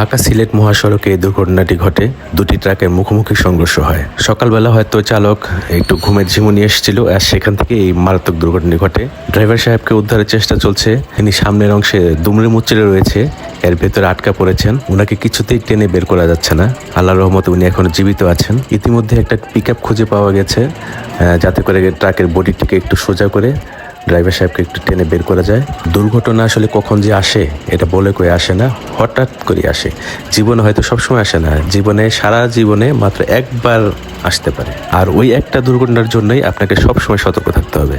ঢাকা সিলেট মহাসড়কে এই দুর্ঘটনাটি ঘটে। দুটি ট্রাকের মুখোমুখি সংঘর্ষ হয়। সকালবেলা হয়তো চালক একটু ঘুমের ঝিমুনি এসেছিল আর সেখান থেকে এই মারাত্মক দুর্ঘটনা ঘটে। ড্রাইভার সাহেবকে উদ্ধারের চেষ্টা চলছে। তিনি সামনের অংশে দুমড়ে মুচড়ে রয়েছে। এর ভেতরে আটকা পড়েছেন। ওনাকে কিছুতেই টেনে বের করা যাচ্ছে না। আল্লাহ রহমতে উনি এখনও জীবিত আছেন। ইতিমধ্যে একটা পিক খুঁজে পাওয়া গেছে যাতে করে ট্রাকের বডিটিকে একটু সোজা করে ড্রাইভার সাহেবকে একটু টেনে বের করা যায়। দুর্ঘটনা আসলে কখন যে আসে, এটা বলে কয়ে আসে না। হঠাৎ করে আসে। জীবনে হয়তো সবসময় আসে না। জীবনে, সারা জীবনে মাত্র একবার আসতে পারে। আর ওই একটা দুর্ঘটনার জন্যই আপনাকে সবসময় সতর্ক থাকতে হবে।